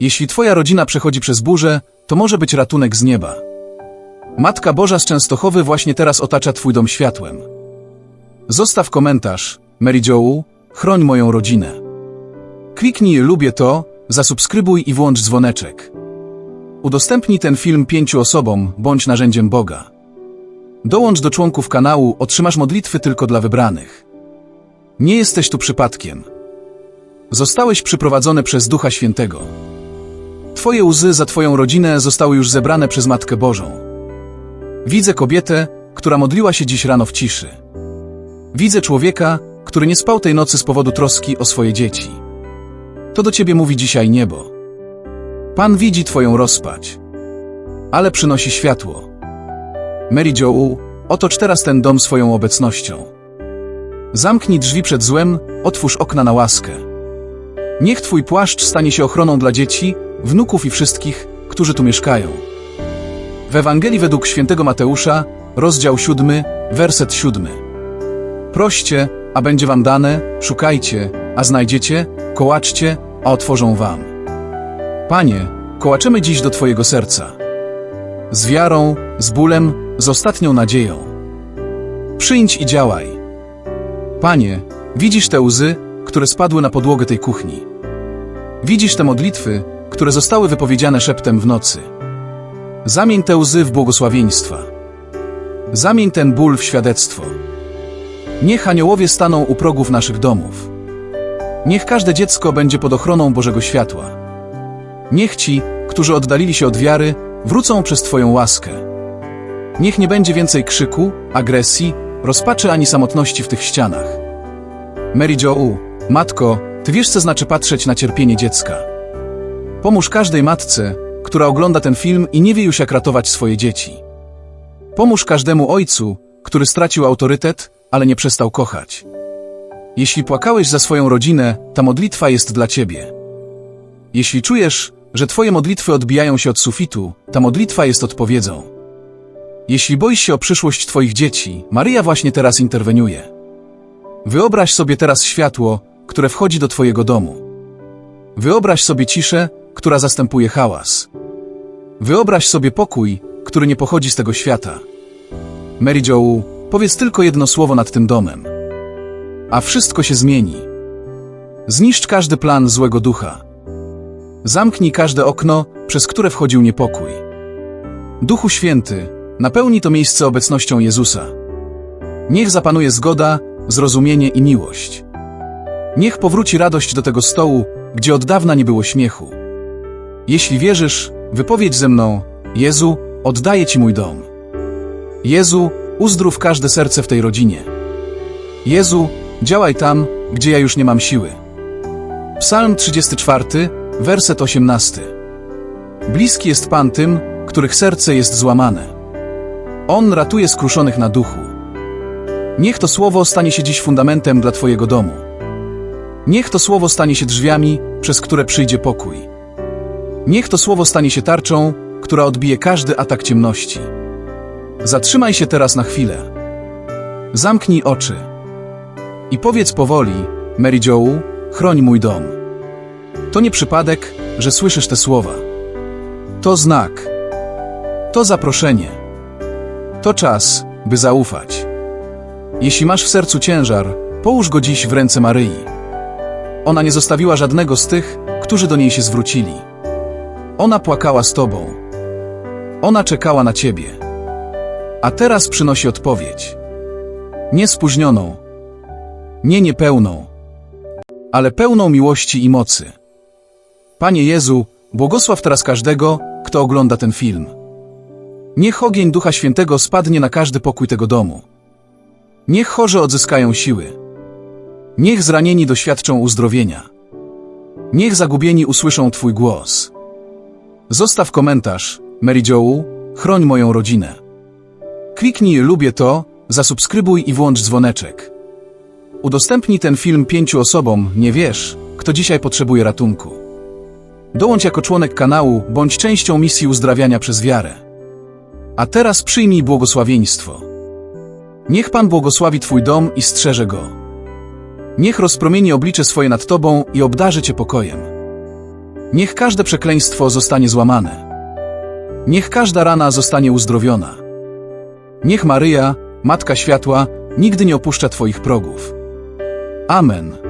Jeśli twoja rodzina przechodzi przez burzę, to może być ratunek z nieba. Matka Boża z Częstochowy właśnie teraz otacza twój dom światłem. Zostaw komentarz, Mary Jo, chroń moją rodzinę. Kliknij lubię to, zasubskrybuj i włącz dzwoneczek. Udostępnij ten film pięciu osobom, bądź narzędziem Boga. Dołącz do członków kanału, otrzymasz modlitwy tylko dla wybranych. Nie jesteś tu przypadkiem. Zostałeś przyprowadzony przez Ducha Świętego. Twoje łzy za Twoją rodzinę zostały już zebrane przez Matkę Bożą. Widzę kobietę, która modliła się dziś rano w ciszy. Widzę człowieka, który nie spał tej nocy z powodu troski o swoje dzieci. To do Ciebie mówi dzisiaj niebo. Pan widzi Twoją rozpać, ale przynosi światło. Mary Jo, otocz teraz ten dom swoją obecnością. Zamknij drzwi przed złem, otwórz okna na łaskę. Niech Twój płaszcz stanie się ochroną dla dzieci, wnuków i wszystkich, którzy tu mieszkają. W Ewangelii według świętego Mateusza, rozdział 7, werset 7. Proście, a będzie wam dane, szukajcie, a znajdziecie, kołaczcie, a otworzą wam. Panie, kołaczymy dziś do Twojego serca. Z wiarą, z bólem, z ostatnią nadzieją. Przyjdź i działaj. Panie, widzisz te łzy, które spadły na podłogę tej kuchni. Widzisz te modlitwy, które zostały wypowiedziane szeptem w nocy. Zamień te łzy w błogosławieństwa. Zamień ten ból w świadectwo. Niech aniołowie staną u progów naszych domów. Niech każde dziecko będzie pod ochroną Bożego światła. Niech ci, którzy oddalili się od wiary, wrócą przez Twoją łaskę. Niech nie będzie więcej krzyku, agresji, rozpaczy ani samotności w tych ścianach. Mary Jo, matko, Ty wiesz, co znaczy patrzeć na cierpienie dziecka. Pomóż każdej matce, która ogląda ten film i nie wie już jak ratować swoje dzieci. Pomóż każdemu ojcu, który stracił autorytet, ale nie przestał kochać. Jeśli płakałeś za swoją rodzinę, ta modlitwa jest dla ciebie. Jeśli czujesz, że twoje modlitwy odbijają się od sufitu, ta modlitwa jest odpowiedzią. Jeśli boisz się o przyszłość twoich dzieci, Maryja właśnie teraz interweniuje. Wyobraź sobie teraz światło, które wchodzi do twojego domu. Wyobraź sobie ciszę, która zastępuje hałas. Wyobraź sobie pokój, który nie pochodzi z tego świata. Mary Jo, powiedz tylko jedno słowo nad tym domem. A wszystko się zmieni. Zniszcz każdy plan złego ducha. Zamknij każde okno, przez które wchodził niepokój. Duchu Święty, napełni to miejsce obecnością Jezusa. Niech zapanuje zgoda, zrozumienie i miłość. Niech powróci radość do tego stołu, gdzie od dawna nie było śmiechu. Jeśli wierzysz, wypowiedź ze mną: Jezu, oddaję Ci mój dom. Jezu, uzdrów każde serce w tej rodzinie. Jezu, działaj tam, gdzie ja już nie mam siły. Psalm 34, werset 18. Bliski jest Pan tym, których serce jest złamane. On ratuje skruszonych na duchu. Niech to słowo stanie się dziś fundamentem dla Twojego domu. Niech to słowo stanie się drzwiami, przez które przyjdzie pokój. Niech to słowo stanie się tarczą, która odbije każdy atak ciemności. Zatrzymaj się teraz na chwilę. Zamknij oczy. I powiedz powoli, Mary Jo, chroń mój dom. To nie przypadek, że słyszysz te słowa. To znak. To zaproszenie. To czas, by zaufać. Jeśli masz w sercu ciężar, połóż go dziś w ręce Maryi. Ona nie zostawiła żadnego z tych, którzy do niej się zwrócili. Ona płakała z tobą. Ona czekała na ciebie. A teraz przynosi odpowiedź. Nie spóźnioną, nie niepełną, ale pełną miłości i mocy. Panie Jezu, błogosław teraz każdego, kto ogląda ten film. Niech ogień Ducha Świętego spadnie na każdy pokój tego domu. Niech chorzy odzyskają siły. Niech zranieni doświadczą uzdrowienia. Niech zagubieni usłyszą Twój głos. Zostaw komentarz, Mary Jo, chroń moją rodzinę. Kliknij lubię to, zasubskrybuj i włącz dzwoneczek. Udostępnij ten film pięciu osobom, nie wiesz, kto dzisiaj potrzebuje ratunku. Dołącz jako członek kanału, bądź częścią misji uzdrawiania przez wiarę. A teraz przyjmij błogosławieństwo. Niech Pan błogosławi Twój dom i strzeże go. Niech rozpromieni oblicze swoje nad Tobą i obdarzy Cię pokojem. Niech każde przekleństwo zostanie złamane. Niech każda rana zostanie uzdrowiona. Niech Maryja, Matka Światła, nigdy nie opuszcza Twoich progów. Amen.